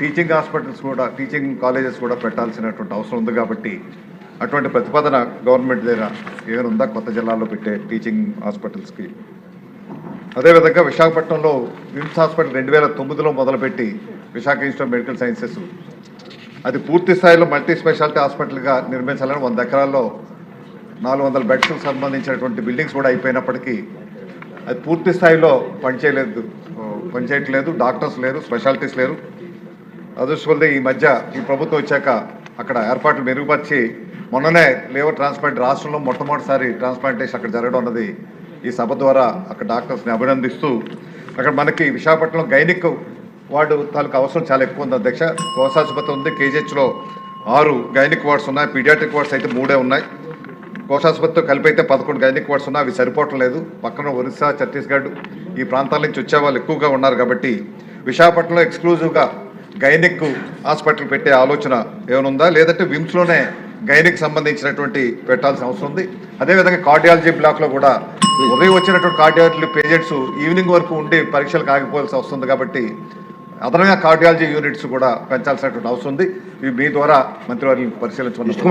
Teaching hospitals కూడా teaching colleges కూడా పెట్టాల్సినటువంటి అవసరం ఉంది కాబట్టి అటువంటి ప్రతిపాదన గవర్నమెంట్ దగ్గర ఏమైనా ఉందా? కొత్త జిల్లాలో పెట్టే టీచింగ్ హాస్పిటల్స్కి అదేవిధంగా విశాఖపట్నంలో విమ్స్ హాస్పిటల్ రెండు వేల తొమ్మిదిలో మొదలుపెట్టి విశాఖ ఇన్స్టిట్యూట్ మెడికల్ సైన్సెస్ అది పూర్తి స్థాయిలో మల్టీ స్పెషాలిటీ హాస్పిటల్గా నిర్మించాలని వంద ఎకరాల్లో నాలుగు వందల బెడ్స్కి సంబంధించినటువంటి బిల్డింగ్స్ కూడా అయిపోయినప్పటికీ అది పూర్తి స్థాయిలో పనిచేయలేదు. పనిచేయట్లేదు. డాక్టర్స్ లేరు స్పెషాలిటీస్ లేరు. అదృష్టవల్లే ఈ మధ్య ఈ ప్రభుత్వం వచ్చాక అక్కడ ఏర్పాట్లు మెరుగుపరిచి మొన్ననే లేవర్ ట్రాన్స్ప్లాంట్ రాష్ట్రంలో మొట్టమొదటిసారి ట్రాన్స్ప్లాంటేషన్ అక్కడ జరగడం అన్నది ఈ సభ ద్వారా అక్కడ డాక్టర్స్ని అభినందిస్తూ అక్కడ మనకి విశాఖపట్నం గైనిక్ వార్డు తాలూకు అవసరం చాలా ఎక్కువ ఉంది అధ్యక్ష కోశాసుపత్రి ఉంది. కేజీహెచ్లో ఆరు గైనిక్ వార్డ్స్ ఉన్నాయి. పీడియాట్రిక్ వార్డ్స్ అయితే మూడే ఉన్నాయి. కోశాసుపత్రితో కలిపి అయితే పదకొండు గైనిక్ వార్డ్స్ ఉన్నాయి అవి సరిపోవటం లేదు. పక్కన ఒరిస్సా ఛత్తీస్గఢ్ ఈ ప్రాంతాల నుంచి వచ్చే వాళ్ళు ఎక్కువగా ఉన్నారు కాబట్టి విశాఖపట్నంలో ఎక్స్క్లూజివ్గా గైనిక్ హాస్పిటల్ పెట్టే ఆలోచన ఏమైనా ఉందా? లేదంటే విమ్స్లోనే గైనిక్ సంబంధించినటువంటి పెట్టాల్సిన అవసరం ఉంది. అదేవిధంగా కార్డియాలజీ బ్లాక్లో కూడా ఉదయం వచ్చినటువంటి కార్డియాలజీ పేషెంట్స్ ఈవినింగ్ వరకు ఉండి పరీక్షలు కాకపోవాల్సి వస్తుంది కాబట్టి అదనంగా కార్డియాలజీ యూనిట్స్ కూడా పెంచాల్సినటువంటి అవసరం ఉంది. ఇవి మీ ద్వారా మంత్రివారిని పరిశీలించుకున్నాం